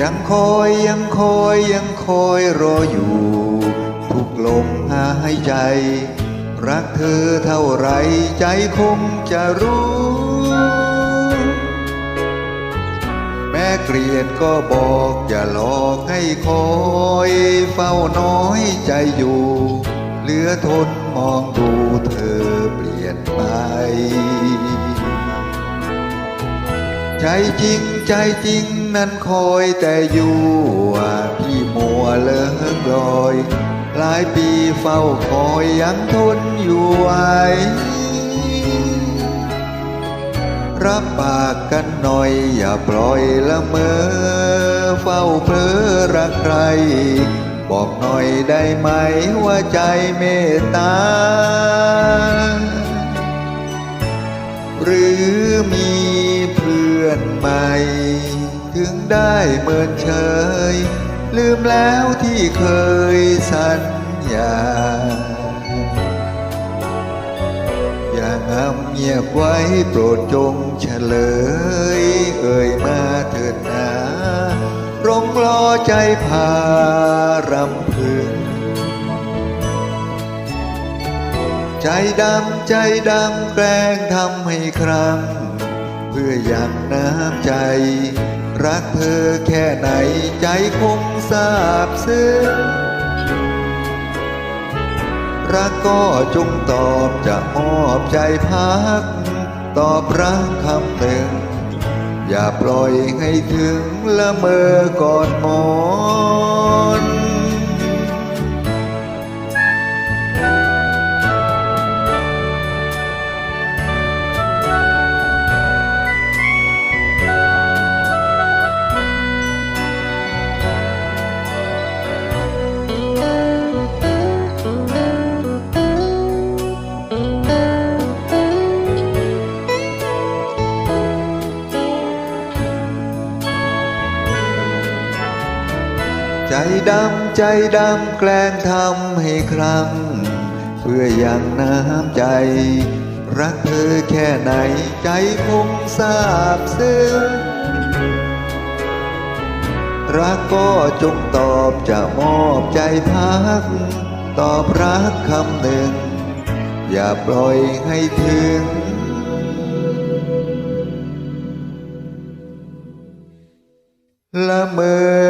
ยังคอยยังคอยยังคอยรออยู่ ทุกลมหายใจ รักเธอเท่าไรใจคงจะรู้ แม่เกลียดก็บอกอย่าหลอกให้คอย เฝ้าน้อยใจอยู่ เหลือทนมองดูเธอเปลี่ยนไป ใจจริงใจจริงนั้นคอยแต่อยู่พี่มัวเลิกลอย หลายปีเฝ้าคอยยังทนอยู่ไหวรับปากกันหน่อยอย่าปล่อยละเมอ เฝ้าเพ้อรักใคร บอกหน่อยได้ไหมว่าใจเมตตา หรือมีเพื่อนใหม่ ถึงได้เมินเฉย ลืมแล้วที่เคยสัญญา อย่างำเงียบไว้โปรดจงเฉลย เอ่ยมาเถิดนารงรอใจพารำ ใจดำใจดำแกล้งทำให้ครั้งเพื่ออยากน้ำใจ รักเธอแค่ไหนใจคงทราบซึ้งรักก็จงตอบจะมอบใจพัก ตอบรักคำหนึ่ง อย่าปล่อยให้ถึงละเมอก่อนมอน ใจดำใจดำแกล้งทำให้ครั้งเพื่อยังน้ำใจ รักเธอแค่ไหนใจคงทราบซึ้งรักก็จงตอบจะมอบใจพัก ตอบรักคำหนึ่ง อย่าปล่อยให้ถึงละเมอ